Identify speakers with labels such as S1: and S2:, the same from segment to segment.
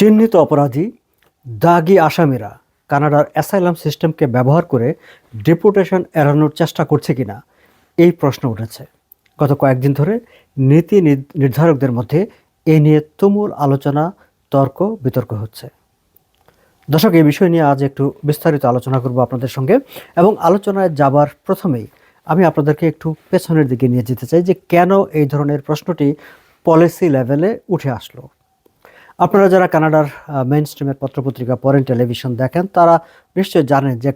S1: চিহ্নিত অপরাধী দাগি আসামিরা কানাডার অ্যাসাইলাম সিস্টেমকে ব্যবহার করে ডিপোর্টেশন এড়ানোর চেষ্টা করছে কিনা এই প্রশ্ন উঠেছে। গত কয়েকদিন ধরে নীতি নির- নির্ধারকদের মধ্যে এ নিয়ে তুমুল আলোচনা, তর্ক, বিতর্ক হচ্ছে। দর্শক, এই বিষয় নিয়ে আজ একটু বিস্তারিত আলোচনা করব আপনাদের সঙ্গে এবং আলোচনায় যাবার প্রথমেই আমি আপনাদেরকে একটু পেছনের দিকে নিয়ে যেতে চাই যে কেন এই ধরনের প্রশ্নটি পলিসি লেভেলে উঠে আসলো। আপনারা যারা কানাডার মেইন স্ট্রিমের পত্রপত্রিকা পরেন টেলিভিশন দেখেন, তারা নিশ্চয়ই জানেন যে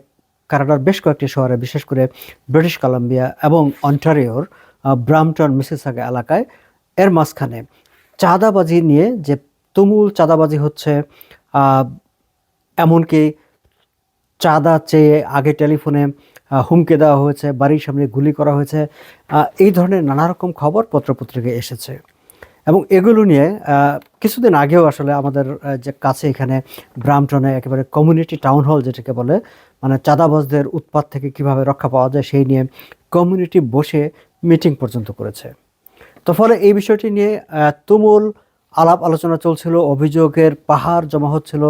S1: কানাডার বেশ কয়েকটি শহরে, বিশেষ করে ব্রিটিশ কলাম্বিয়া এবং অন্টারিওর ব্রামটন মিসিসাগা এলাকায় এর মাঝখানে চাঁদাবাজি নিয়ে যে তুমুল চাঁদাবাজি হচ্ছে এমনকি চাঁদা চেয়ে আগে টেলিফোনে হুমকি দেওয়া হয়েছে, বাড়ির সামনে গুলি করা হয়েছে এই ধরনের নানা রকম খবর পত্রপত্রিকায় এসেছে। এবং এগুলো নিয়ে কিছুদিন আগেও আসলে আমাদের যে কাছে এখানে ব্রামটনে একেবারে কমিউনিটি টাউন হল যেটাকে বলে মানে চাঁদাবাজদের উৎপাত থেকে কীভাবে রক্ষা পাওয়া যায় সেই নিয়ে কমিউনিটি বসে মিটিং পর্যন্ত করেছে। তো ফলে এই বিষয়টি নিয়ে তুমুল আলাপ আলোচনা চলছিল, অভিযোগের পাহাড় জমা হচ্ছিল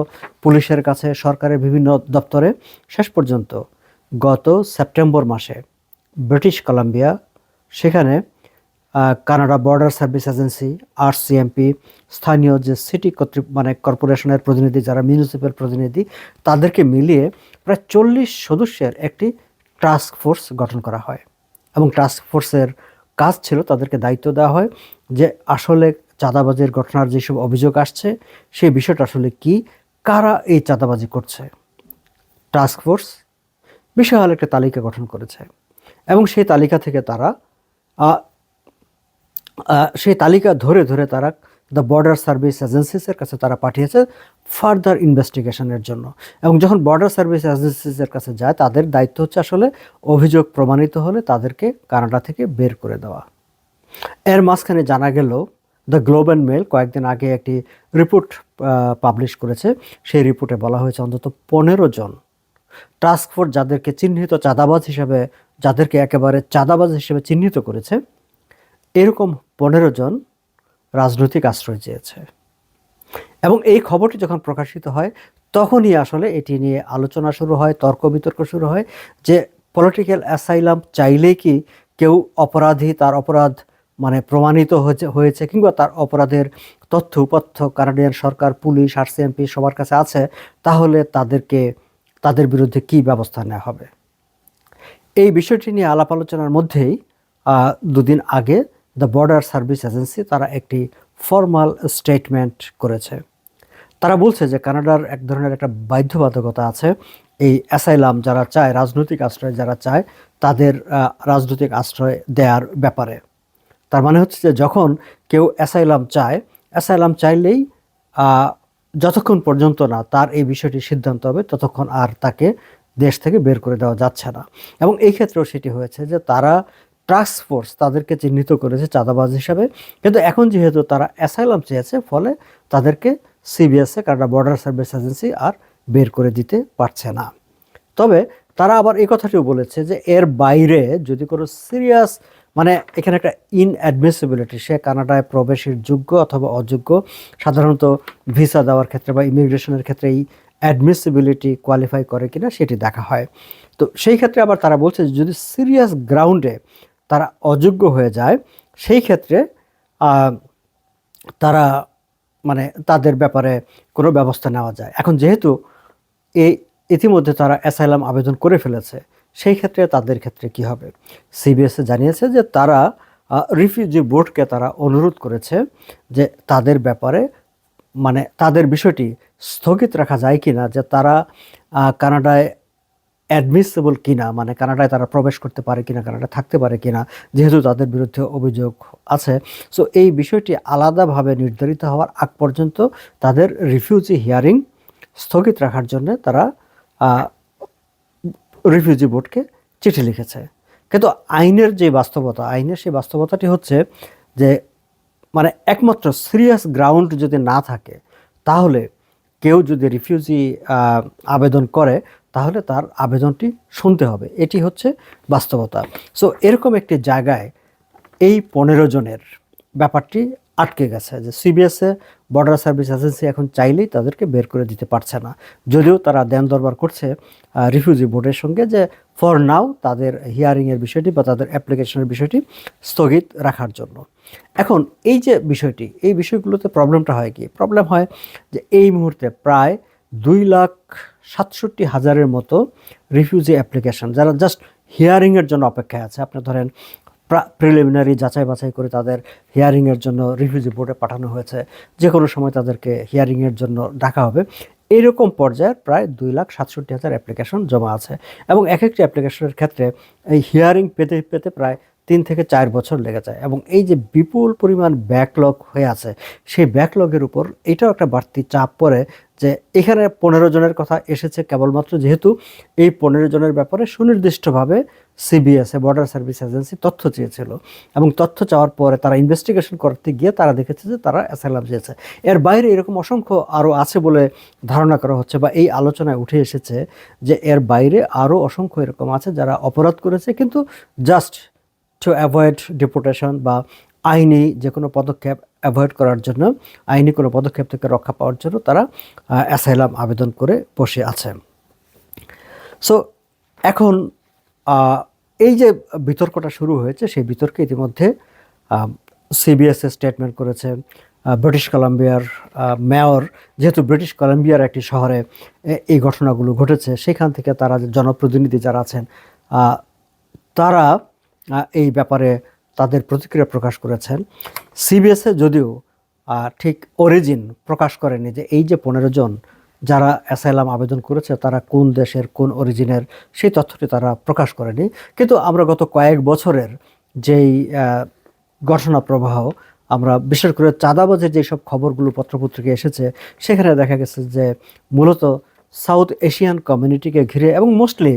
S1: পুলিশের কাছে, সরকারের বিভিন্ন দপ্তরে। শেষ পর্যন্ত গত সেপ্টেম্বর মাসে ব্রিটিশ কলাম্বিয়া, সেখানে Canada border service agency, RCMP, স্থানীয় যে সিটি কর্তৃ মানে কর্পোরেশনের প্রতিনিধি যারা, মিউনিসিপ্যাল প্রতিনিধি, তাদেরকে মিলিয়ে প্রায় চল্লিশ সদস্যের একটি টাস্ক ফোর্স গঠন করা হয়। এবং টাস্ক ফোর্সের কাজ ছিল তাদেরকে দায়িত্ব দেওয়া হয় যে আসলে চাঁদাবাজির ঘটনার যেসব অভিযোগ আসছে, সেই বিষয়টা আসলে কি, কারা এই চাঁদাবাজি করছে। টাস্ক ফোর্স বিশাল একটা তালিকা গঠন করেছে। এবং সেই তালিকা থেকে তারা সেই তালিকা ধরে ধরে তারা দ্য বর্ডার সার্ভিস এজেন্সিসের কাছে তারা পাঠিয়েছে ফার্দার ইনভেস্টিগেশনের জন্য। এবং যখন বর্ডার সার্ভিস এজেন্সিসের কাছে যায়, তাদের দায়িত্ব হচ্ছে আসলে অভিযোগ প্রমাণিত হলে তাদেরকে কানাডা থেকে বের করে দেওয়া। এর মাঝখানে জানা গেল দ্য গ্লোব অ্যান্ড মেল কয়েকদিন আগে একটি রিপোর্ট পাবলিশ করেছে। সেই রিপোর্টে বলা হয়েছে অন্তত পনেরো জন টাস্ক ফোর্স যাদেরকে চিহ্নিত চাঁদাবাজ হিসাবে, যাদেরকে একেবারে চাঁদাবাজ হিসেবে চিহ্নিত করেছে এরকম পনেরো জন রাজনৈতিক আশ্রয় চেয়েছে। এবং এই খবরটি যখন প্রকাশিত হয়, তখনই আসলে এটি নিয়ে আলোচনা শুরু হয়, তর্ক বিতর্ক শুরু হয় যে পলিটিক্যাল অ্যাসাইলাম চাইলেই কি কেউ অপরাধী, তার অপরাধ মানে প্রমাণিত হয়েছে কিংবা তার অপরাধের তথ্য উপথ্য কানাডিয়ান সরকার, পুলিশ আরসিএমপি সবার কাছে আছে, তাহলে তাদেরকে, তাদের বিরুদ্ধে কি ব্যবস্থা নেওয়া হবে? এই বিষয়টি নিয়ে আলাপ আলোচনার মধ্যেই দুদিন আগে দ্য বর্ডার সার্ভিস এজেন্সি তারা একটি ফর্মাল স্টেটমেন্ট করেছে। তারা বলছে যে কানাডার এক ধরনের একটা বাধ্যবাধকতা আছে। এই অ্যাসাইলাম যারা চায়, রাজনৈতিক আশ্রয় যারা চায়, তাদের রাজনৈতিক আশ্রয় দেওয়ার ব্যাপারে। তার মানে হচ্ছে যে যখন কেউ অ্যাসাইলাম চায়, অ্যাসাইলাম চাইলেই যতক্ষণ পর্যন্ত না তার এই বিষয়টি সিদ্ধান্ত হবে, ততক্ষণ আর তাকে দেশ থেকে বের করে দেওয়া যাচ্ছে না। এবং এই ক্ষেত্রেও সেটি হয়েছে যে তারা টাস্ক ফোর্স তাদেরকে চিহ্নিত করেছে চাঁদাবাজ হিসাবে। কিন্তু এখন যেহেতু তারা অ্যাসাইলাম চেয়েছে, ফলে তাদেরকে CBSA Canada border service agency আর বের করে দিতে পারছে না। তবে তারা আবার এই কথাটিও বলেছে যে এর বাইরে যদি কোনো সিরিয়াস মানে এখানে একটা ইনঅ্যাডমিসিবিলিটি সে কানাডায় প্রবেশের যোগ্য অথবা অযোগ্য, সাধারণত ভিসা দেওয়ার ক্ষেত্রে বা ইমিগ্রেশনের ক্ষেত্রে এই অ্যাডমিসিবিলিটি কোয়ালিফাই করে কিনা সেটি দেখা হয়। তো সেই ক্ষেত্রে আবার তারা বলছে যদি সিরিয়াস গ্রাউন্ডে তারা অযোগ্য হয়ে যায়, সেই ক্ষেত্রে তারা মানে তাদের ব্যাপারে কোনো ব্যবস্থা নেওয়া যায়। এখন যেহেতু এই ইতিমধ্যে তারা অ্যাসাইলাম আবেদন করে ফেলেছে, সেই ক্ষেত্রে তাদের ক্ষেত্রে কি হবে? সিবিএসএ জানিয়েছে যে তারা রিফিউজি বোর্ডকে তারা অনুরোধ করেছে যে তাদের ব্যাপারে মানে তাদের বিষয়টি স্থগিত রাখা যায় কি না যে তারা কানাডায় অ্যাডমিসেবল কিনা মানে কানাডায় তারা প্রবেশ করতে পারে কিনা, কানাডায় থাকতে পারে কিনা, যেহেতু তাদের বিরুদ্ধে অভিযোগ আছে। সো এই বিষয়টি আলাদাভাবে নির্ধারিত হওয়ার আগ পর্যন্ত তাদের রিফিউজি হিয়ারিং স্থগিত রাখার জন্য তারা রিফিউজি বোর্ডকে চিঠি লিখেছে। কিন্তু আইনের যে বাস্তবতা, আইনের সেই বাস্তবতাটি হচ্ছে যে মানে একমাত্র সিরিয়াস গ্রাউন্ড যদি না থাকে, তাহলে কেউ যদি রিফিউজি আবেদন করে, তাহলে তার আবেদনটি শুনতে হবে। এটি হচ্ছে বাস্তবতা। সো এরকম একটি জায়গায় এই পনেরো জনের ব্যাপারটি আটকে গেছে যে সিবিএসএ বর্ডার সার্ভিস এজেন্সি এখন চাইলেই তাদেরকে বের করে দিতে পারছে না। যদিও তারা দেন দরবার করছে রিফিউজি বোর্ডের সঙ্গে যে ফর নাও তাদের হিয়ারিংয়ের বিষয়টি বা তাদের অ্যাপ্লিকেশনের বিষয়টি স্থগিত রাখার জন্য। এখন এই যে বিষয়টি, এই বিষয়গুলোতে প্রবলেমটা হয় কি? প্রবলেম হয় যে এই মুহূর্তে প্রায় দুই লাখ সাতষট্টি হাজারের মতো রিফিউজি অ্যাপ্লিকেশন যারা জাস্ট হিয়ারিংয়ের জন্য অপেক্ষায় আছে। আপনি ধরেন প্রিলিমিনারি যাচাই বাছাই করে তাদের হিয়ারিংয়ের জন্য রিফিউজি বোর্ডে পাঠানো হয়েছে। যে কোনো সময় তাদেরকে হিয়ারিংয়ের জন্য ডাকা হবে। এইরকম পর্যায়ের প্রায় দুই লাখ সাতষট্টি হাজার অ্যাপ্লিকেশন জমা আছে এবং এক একটি অ্যাপ্লিকেশনের ক্ষেত্রে এই হিয়ারিং পেতে পেতে প্রায় তিন থেকে চার বছর লেগে যায় এবং এই যে বিপুল পরিমাণ ব্যাকলগ হয়ে আছে, সেই ব্যাকলগের উপর এটাও একটা বাড়তি চাপ পড়ে যে এখানে পনেরো জনের কথা এসেছে কেবলমাত্র যেহেতু এই পনেরো জনের ব্যাপারে সুনির্দিষ্টভাবে সিবিএসএ বর্ডার সার্ভিস এজেন্সি তথ্য চেয়েছিল। এবং তথ্য চাওয়ার পরে তারা ইনভেস্টিগেশন করতে গিয়ে তারা দেখেছে যে তারা অ্যাসাইলাম চেয়েছে। এর বাইরে এরকম অসংখ্য আরও আছে বলে ধারণা করা হচ্ছে বা এই আলোচনায় উঠে এসেছে যে এর বাইরে আরও অসংখ্য এরকম আছে যারা অপরাধ করেছে কিন্তু জাস্ট টু অ্যাভয়েড ডিপোর্টেশন বা আইনি যে কোনো পদক্ষেপ অ্যাভয়েড করার জন্য, আইনি কোনো পদক্ষেপ থেকে রক্ষা পাওয়ার জন্য তারা অ্যাসাইলাম আবেদন করে বসে আছে। সো এখন এই যে বিতর্কটা শুরু হয়েছে, সেই বিতর্কে ইতিমধ্যে সিবিএসএ স্টেটমেন্ট করেছে ব্রিটিশ কলাম্বিয়ার মেয়র যেহেতু ব্রিটিশ কলাম্বিয়ার একটি শহরে এই ঘটনাগুলো ঘটেছে, সেখান থেকে তারা জনপ্রতিনিধি যারা আছেন তারা এই ব্যাপারে তাদের প্রতিক্রিয়া প্রকাশ করেছেন। সিবিএসএ যদিও ঠিক অরিজিন প্রকাশ করেনি যে এই যে পনেরো জন যারা অ্যাসাইলাম আবেদন করেছে, তারা কোন দেশের, কোন অরিজিনের, সেই তথ্যটি তারা প্রকাশ করেনি। কিন্তু আমরা গত কয়েক বছরের যেই ঘটনা প্রবাহ, আমরা বিশেষ করে চাঁদাবাজের যেসব খবরগুলো পত্রপত্রিকায় এসেছে, সেখানে দেখা গেছে যে মূলত সাউথ এশিয়ান কমিউনিটিকে ঘিরে এবং মোস্টলি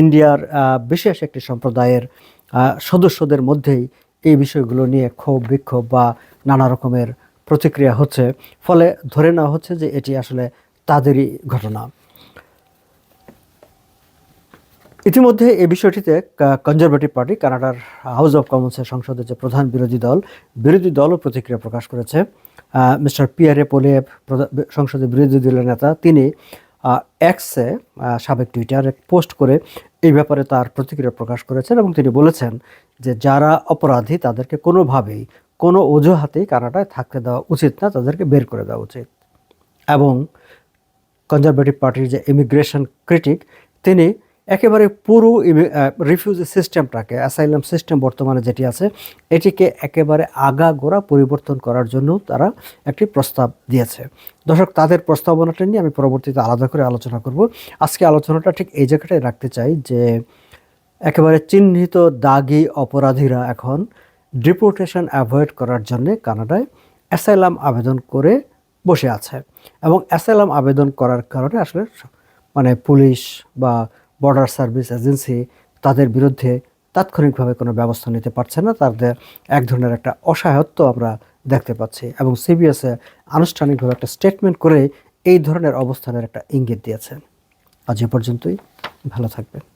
S1: ইন্ডিয়ার বিশেষ একটি সম্প্রদায়ের সদস্যদের মধ্যেই এই বিষয়গুলো নিয়ে ক্ষোভ, বিক্ষোভ বা নানা রকমের প্রতিক্রিয়া হচ্ছে, ফলে ধরে নেওয়া হচ্ছে যে এটি আসলে তাদেরই ঘটনা। ইতিমধ্যে এই বিষয়টিতে কনজারভেটিভ পার্টি কানাডার হাউস অফ কমন্সের সংসদের যে প্রধান বিরোধী দল, বিরোধী দলও প্রতিক্রিয়া প্রকাশ করেছে। মিস্টার পিয়ারে পোলিয়েভ সংসদের বিরোধী দলের নেতা, তিনি এক্সে সাবেক টুইটারে পোস্ট করে এই ব্যাপারে তার প্রতিক্রিয়া প্রকাশ করেছেন এবং তিনি বলেছেন যে যারা অপরাধী তাদেরকে কোনোভাবেই কোনো অজুহাতেই কানাডায় থাকতে দেওয়া উচিত না, তাদেরকে বের করে দেওয়া উচিত। এবং কনজারভেটিভ পার্টির যে ইমিগ্রেশন ক্রিটিক তিনি একেবারে পুরো রিফিউজি সিস্টেমটাকে অ্যাসাইলাম সিস্টেম বর্তমানে যেটি আছে, এটিকে একেবারে আগাগোড়া পরিবর্তন করার জন্য তারা একটি প্রস্তাব দিয়েছে। দর্শক, তাদের প্রস্তাবনাটা নিয়ে আমি পরবর্তীতে আলাদা করে আলোচনা করব। আজকে আলোচনাটা ঠিক এই জায়গাটায় রাখতে চাই যে, একেবারে চিহ্নিত দাগি অপরাধীরা এখন ডিপোর্টেশন অ্যাভয়েড করার জন্য কানাডায় অ্যাসাইলাম আবেদন করে বসে আছে। এবং অ্যাসাইলাম আবেদন করার কারণে আসলে মানে পুলিশ বা বর্ডার সার্ভিস এজেন্সি তাদের বিরুদ্ধে তাৎক্ষণিকভাবে কোনো ব্যবস্থা নিতে পারছে না। তাদের এক ধরনের একটা অসহায়ত্ব আমরা দেখতে পাচ্ছি এবং সিবিএসএ আনুষ্ঠানিকভাবে একটা স্টেটমেন্ট করে এই ধরনের অবস্থানের একটা ইঙ্গিত দিয়েছে। আজ এ পর্যন্তই। ভালো থাকবেন।